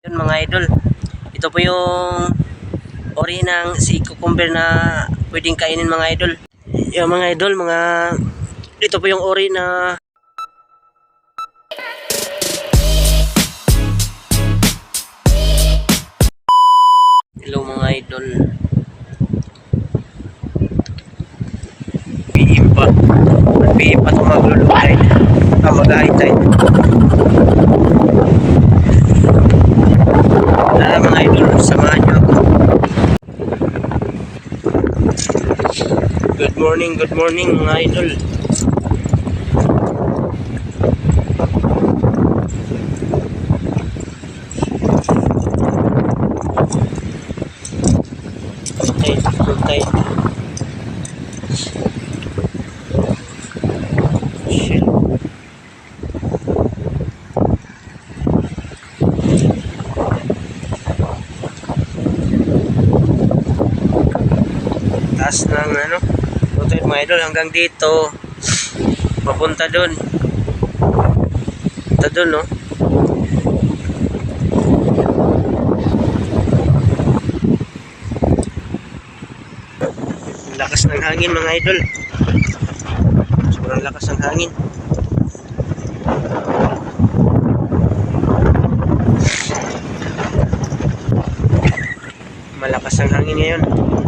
Yun mga idol. Ito po yung ori ng si cucumber na pwedeng kainin mga idol. Yung mga idol, mga ito po yung ori na Hello mga idol. PM pa. PM pa itong maglulukay. Ah, mag-high Tara mga idol, samahan niyo ako. Good morning, good morning mga idol. Okay, okay. Shit. taas ng ano hotel mga idol. Hanggang dito papunta doon papunta doon no? Lakas ng hangin mga idol. Sobrang lakas ng hangin. Malakas ang hangin ngayon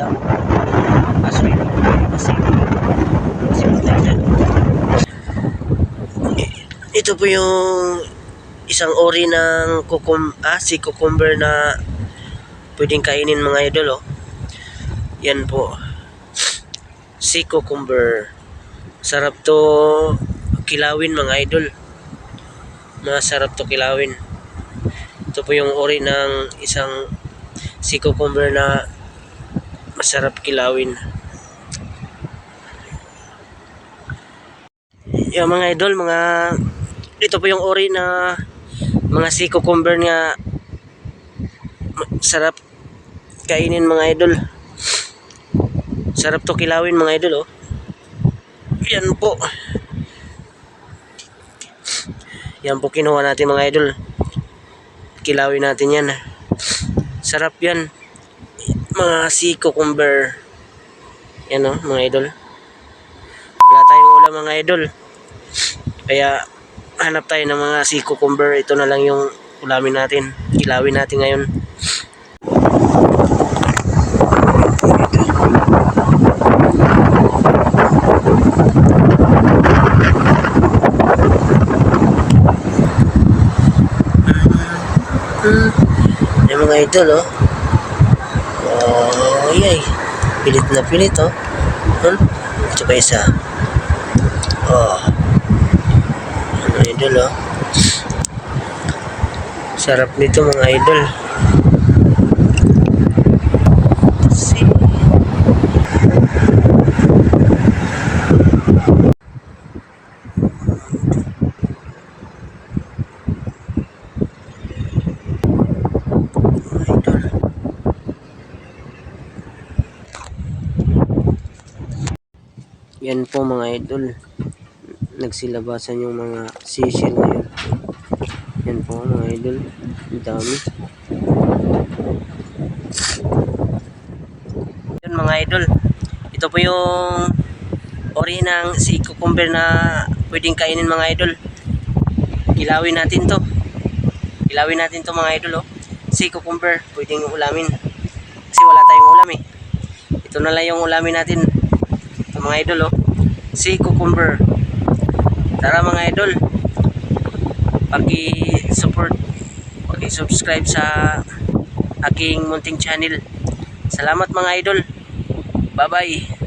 isda kaso yun kasi kasi na ito po yung isang ori ng kukum ah, si cucumber na pwedeng kainin mga idol oh. yan po si cucumber sarap to kilawin mga idol masarap to kilawin. Ito po yung ori ng isang si cucumber na masarap kilawin. Yung mga idol, mga ito po yung ori na mga si cucumber nga sarap kainin mga idol. Sarap to kilawin mga idol oh. Yan po. Yan po kinuha natin mga idol. Kilawin natin yan. Sarap yan. Mga si cucumber. Yan o, mga idol. Wala tayong ulam mga idol. Kaya hanap tayo ng mga si cucumber. Ito na lang yung ulamin natin. Kilawin natin ngayon. Yung mga idol, oh. Oh, yay. Pilit na pilit, oh. Hmm? Ito pa isa. Oh. Mga idol, oh. Sarap nito, mga idol. See? Mga idol. Yan po mga idol. Nagsilabasan yung mga sisir ngayon. Yan po mga idol. Ang dami. Yan mga idol. Ito po yung ori ng si cucumber na pwedeng kainin mga idol. Kilawin natin to. Kilawin natin to mga idol oh. Si cucumber pwedeng ulamin. Kasi wala tayong ulam eh. Ito na lang yung ulamin natin. Mga idol oh. Si cucumber. Tara mga idol. Paki-support, paki-subscribe sa aking munting channel. Salamat mga idol. Bye-bye.